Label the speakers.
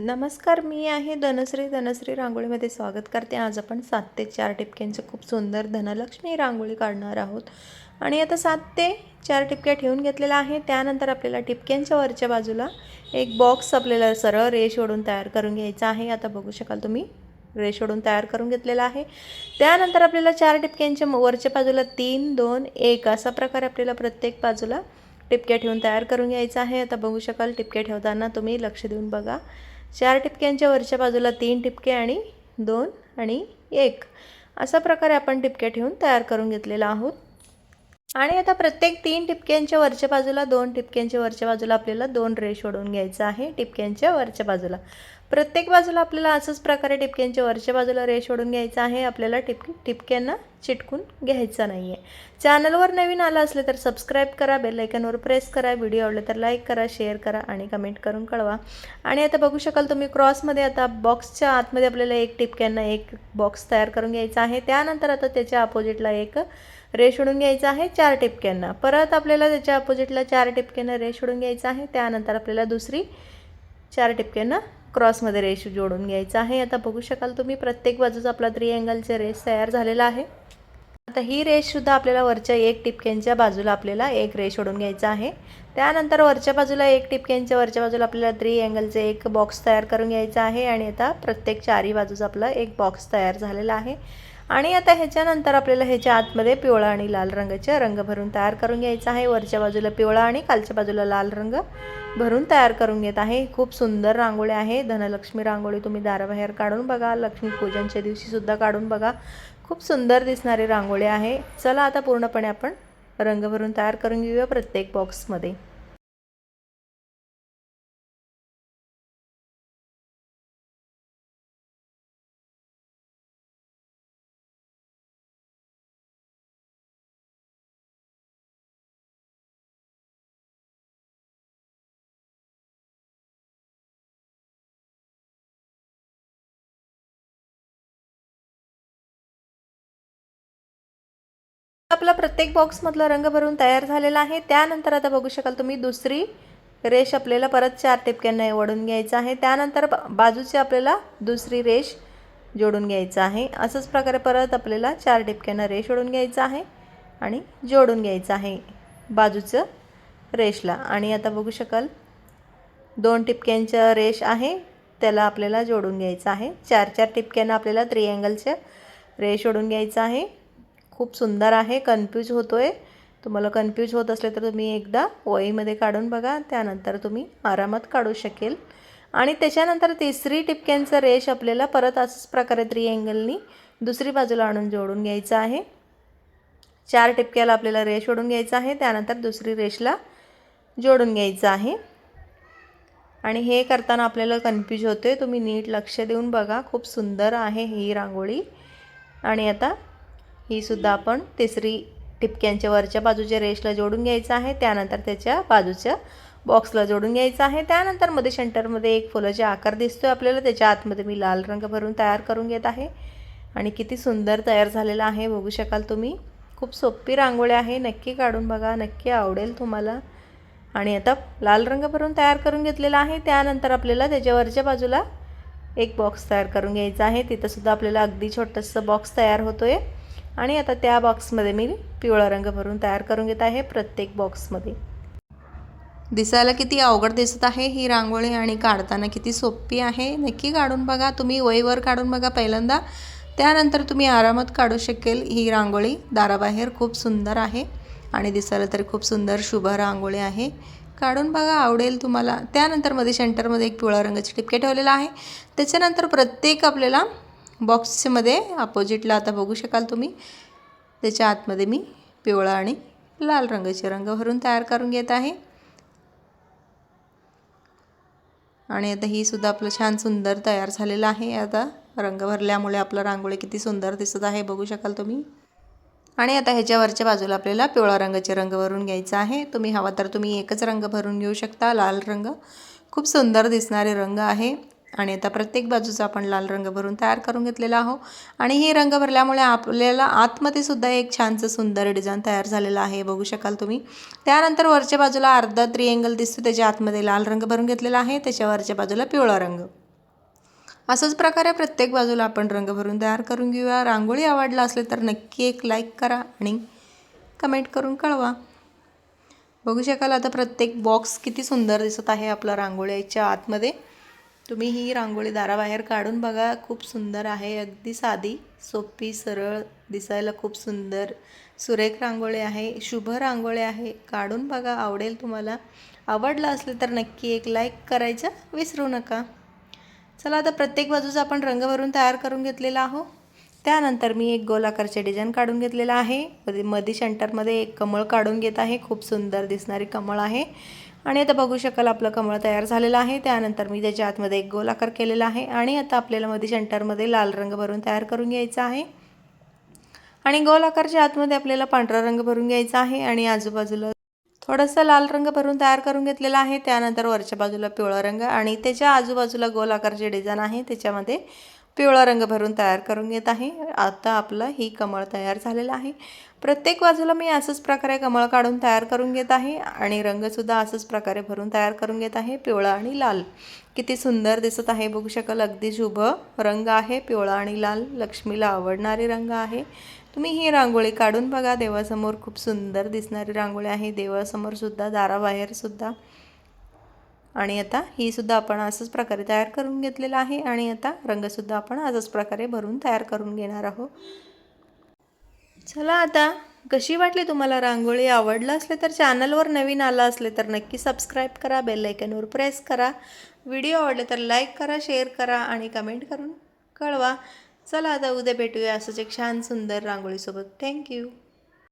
Speaker 1: नमस्कार मी आहे धनश्री. धनश्री रांगोळीमध्ये स्वागत करते. आज आपण सात ते चार टिपक्यांचे खूप सुंदर धनलक्ष्मी रांगोळी काढणार आहोत. आणि आता सात ते चार टिपक्या ठेवून घेतलेल्या आहे त्यानंतर आपल्याला टिपक्यांच्या वरच्या बाजूला एक बॉक्स आपल्याला सरळ रेश ओढून तयार करून घ्यायचा आहे. आता बघू शकाल तुम्ही रेश ओढून तयार करून घेतलेला आहे. त्यानंतर आपल्याला चार टिपक्यांच्या वरच्या बाजूला तीन दोन एक असा प्रकारे आपल्याला प्रत्येक बाजूला टिपक्या ठेवून तयार करून घ्यायचं आहे. आता बघू शकाल टिपक्या ठेवताना तुम्ही लक्ष देऊन बघा. चार टिपक्यांच्या वरच्या बाजूला तीन टिपके आणि दोन आणि एक. अशा प्रकारे आपण टिपक्या ठेवून तयार करून घेतलेला आहोत. आणि आता प्रत्येक तीन टिपक्यांच्या वरच्या बाजूला दोन टिपक्यांच्या वरच्या बाजूला आपल्याला दोन रेष ओढून घ्यायचं आहे. टिपक्यांच्या वरच्या बाजूला. प्रत्येक बाजूला आपल्याला असंच प्रकारे टिपक्यांच्या वरच्या बाजूला रेश ओढून घ्यायचं आहे. आपल्याला टिप टिपक्यांना चिटकून घ्यायचा नाही आहे चॅनलवर नवीन आलं असले तर सबस्क्राईब करा बेलायकनवर प्रेस करा. व्हिडिओ आवडले तर लाईक करा शेअर करा आणि कमेंट करून कळवा. आणि आता बघू शकाल तुम्ही क्रॉसमध्ये आता बॉक्सच्या आतमध्ये आपल्याला एक टिपक्यांना एक बॉक्स तयार करून घ्यायचा आहे. त्यानंतर आता त्याच्या अपोजिटला एक रेश ओढून घ्यायचं आहे चार टिपक्यांना. परत आपल्याला त्याच्या अपोजिटला चार टिपक्यांना रेश ओढून घ्यायचं आहे. त्यानंतर आपल्याला दुसरी चार टिपक्यांना क्रॉसमध्ये रेश जोडून घ्यायचा आहे. आता बघू शकाल तुम्ही प्रत्येक बाजूचा आपला त्रिअँगलचे रेश तयार झालेला आहे. आता ही रेशसुद्धा आपल्याला वरच्या एक टिपक्यांच्या बाजूला आपल्याला एक रेश ओढून घ्यायचा आहे. त्यानंतर वरच्या बाजूला एक टिपक्यांच्या वरच्या बाजूला आपल्याला थ्री अँगलचे एक बॉक्स तयार करून घ्यायचा आहे. आणि आता प्रत्येक चारी बाजूचा आपला एक बॉक्स तयार झालेला आहे. आणि आता ह्याच्यानंतर आपल्याला ह्याच्या आतमध्ये पिवळा आणि लाल रंगाचे रंग भरून तयार करून घ्यायचा आहे. वरच्या बाजूला पिवळा आणि खालच्या बाजूला लाल रंग. भरून तयार करून घेत आहे. खूप सुंदर रांगोळी आहे. धनलक्ष्मी रांगोळी तुम्ही दाराबाहेर काढून बघा. लक्ष्मीपूजनच्या दिवशीसुद्धा काढून बघा. खूप सुंदर दिसणारी रांगोळी आहे. चला आता पूर्णपणे आपण रंग भरून तयार करून घेऊया प्रत्येक बॉक्समध्ये आपला प्रत्येक बॉक्समधला रंग भरून तयार झालेला आहे. त्यानंतर आता बघू शकाल तुम्ही दुसरी रेष आपल्याला परत चार टिपक्यांना ओढून घ्यायचं आहे. त्यानंतर बाजूची आपल्याला दुसरी रेष जोडून घ्यायचं आहे. असंच प्रकारे परत आपल्याला चार टिपक्यांना रेष ओढून घ्यायचं आहे आणि जोडून घ्यायचं आहे बाजूचं रेषला. आणि आता बघू शकाल दोन टिपक्यांचं रेष आहे. त्याला आपल्याला जोडून घ्यायचं आहे. चार चार टिपक्यांना आपल्याला त्रिअँगलचं रेष ओढून घ्यायचं आहे. खूप सुंदर आहे कन्फ्यूज होतो आहे तुम्हाला कन्फ्यूज होत असले तर तुम्ही एकदा वहीमध्ये काढून बघा त्यानंतर तुम्ही आरामात काढू शकेल. आणि त्याच्यानंतर तिसरी टिपक्यांचं रेश आपल्याला परत असंच प्रकारे त्रिअँगलनी दुसरी बाजूला आणून जोडून घ्यायचं आहे. चार टिपक्याला आपल्याला रेष ओढून घ्यायचं आहे त्यानंतर दुसरी रेषला जोडून घ्यायचं आहे. आणि हे करताना आपल्याला कन्फ्यूज होते तुम्ही नीट लक्ष देऊन बघा खूप सुंदर आहे ही रांगोळी. आणि आता ही सुद्धा आपण तिसरी टिपक्यांच्या वरच्या बाजूच्या रेषला जोडून घ्यायचं आहे. त्यानंतर त्याच्या बाजूच्या बॉक्सला जोडून घ्यायचं आहे. त्यानंतरमध्ये सेंटरमध्ये एक फुलाचे आकार दिसतो आहे आपल्याला. त्याच्या आतमध्ये मी लाल रंग भरून तयार करून घेत आहे. आणि किती सुंदर तयार झालेला आहे. बघू शकाल तुम्ही. खूप सोपी रांगोळी आहे. नक्की काढून बघा. नक्की आवडेल तुम्हाला. आणि आता लाल रंग भरून तयार करून घेतलेला आहे. त्यानंतर आपल्याला त्याच्यावरच्या बाजूला एक बॉक्स तयार करून घ्यायचा आहे. तिथंसुद्धा आपल्याला अगदी छोटंसं बॉक्स तयार होतो आहे आणि आता त्या बॉक्समध्ये मी पिवळा रंग भरून तयार करून घेत आहे प्रत्येक बॉक्समध्ये दिसायला किती अवघड दिसत आहे ही रांगोळी आणि काढताना किती सोपी आहे. नक्की काढून बघा. तुम्ही वहीवर काढून बघा पहिल्यांदा. त्यानंतर तुम्ही आरामात काढू शकेल ही रांगोळी. दाराबाहेर खूप सुंदर आहे आणि दिसायला तरी खूप सुंदर शुभ रांगोळी आहे. काढून बघा आवडेल तुम्हाला. त्यानंतरमध्ये सेंटरमध्ये एक पिवळा रंगाची टिपके ठेवलेला आहे. त्याच्यानंतर प्रत्येक आपल्याला बॉक्समध्ये अपोजिटला आता बघू शकाल तुम्ही. त्याच्या आतमध्ये मी पिवळा आणि लाल रंगाचे रंग भरून तयार करून घेत आहे. आणि आता ही सुद्धा आपलं छान सुंदर तयार झालेलं आहे. आता रंग भरल्यामुळे आपलं रांगोळी किती सुंदर दिसत आहे बघू शकाल तुम्ही. आणि आता ह्याच्यावरच्या बाजूला आपल्याला पिवळा रंगाचे रंग भरून घ्यायचा आहे. तुम्ही हवा तर तुम्ही एकच रंग भरून घेऊ शकता. लाल रंग खूप सुंदर दिसणारे रंग आहे. आणि आता प्रत्येक बाजूचा आपण लाल रंग भरून तयार करून घेतलेला आहो आणि हे रंग भरल्यामुळे आपल्याला आतमध्ये सुद्धा एक छानसं सुंदर डिझाईन तयार झालेलं आहे. बघू शकाल तुम्ही. त्यानंतर वरच्या बाजूला अर्धा त्रिअँगल दिसतो. त्याच्या आतमध्ये लाल रंग भरून घेतलेला आहे. त्याच्या वरच्या बाजूला पिवळा रंग. असंच प्रकारे प्रत्येक बाजूला आपण रंग भरून तयार करून घेऊया. रांगोळी आवडला असेल तर नक्की एक लाईक करा आणि कमेंट करून कळवा. बघू शकाल आता प्रत्येक बॉक्स किती सुंदर दिसत आहे आपला रांगोळीच्या आतमध्ये. तुम्ही ही रांगोळी दाराबाहेर काढून बघा. खूप सुंदर आहे. अगदी साधी सोपी सरळ दिसायला खूप सुंदर. सुरेख रांगोळी आहे. शुभ रांगोळी आहे. काढून बघा. आवडेल तुम्हाला. आवडलं असलं तर नक्की एक लाईक करायचं विसरू नका. चला आता प्रत्येक बाजूचा आपण रंग भरून तयार करून घेतलेला आहो. त्यानंतर मी एक गोलाकारचे डिझाईन काढून घेतलेला आहे. मध्ये मध्ये सेंटरमध्ये एक कमळ काढून घेत आहे. खूप सुंदर दिसणारी कमळ आहे. आणि आता बघू शकाल आपलं कमळ तयार झालेलं आहे. त्यानंतर मी त्याच्या आतमध्ये एक गोलाकार केलेला आहे आणि आता आपल्याला मध्ये सेंटरमध्ये लाल रंग भरून तयार करून घ्यायचा आहे. आणि गोलाकारच्या आतमध्ये आपल्याला पांढरा रंग भरून घ्यायचा आहे आणि आजूबाजूला थोडासा लाल रंग भरून तयार करून घेतलेला आहे. त्यानंतर वरच्या बाजूला पिवळा रंग आणि त्याच्या आजूबाजूला गोल आकारचे डिझाईन आहे त्याच्यामध्ये पिवळा रंग भरून तयार करून घेत आहे. आता आपलं ही कमळ तयार झालेलं आहे. प्रत्येक बाजूला मी असंच प्रकारे कमळ काढून तयार करून घेत आहे आणि रंगसुद्धा असंच प्रकारे भरून तयार करून घेत आहे पिवळा आणि लाल. किती सुंदर दिसत आहे बघू शकाल. अगदी शुभ रंग आहे पिवळा आणि लाल. लक्ष्मीला आवडणारे रंग आहे. तुम्ही ही रांगोळी काढून बघा. देवासमोर खूप सुंदर दिसणारी रांगोळी आहे. देवासमोर सुद्धा आणि आता ही सुद्धा आपण असंच प्रकारे तयार करून घेतलेला आहे आणि आता रंगसुद्धा आपण असंच प्रकारे भरून तयार करून घेणार आहोत. चला आता कशी वाटली तुम्हाला रांगोळी? आवडलं असले तर चॅनलवर नवीन आला असले तर नक्की सबस्क्राईब करा बेलायकनवर प्रेस करा. व्हिडिओ आवडले तर लाईक करा शेअर करा आणि कमेंट करून कळवा. चला आता उद्या भेटूया असंच एक छान सुंदर रांगोळीसोबत. थँक्यू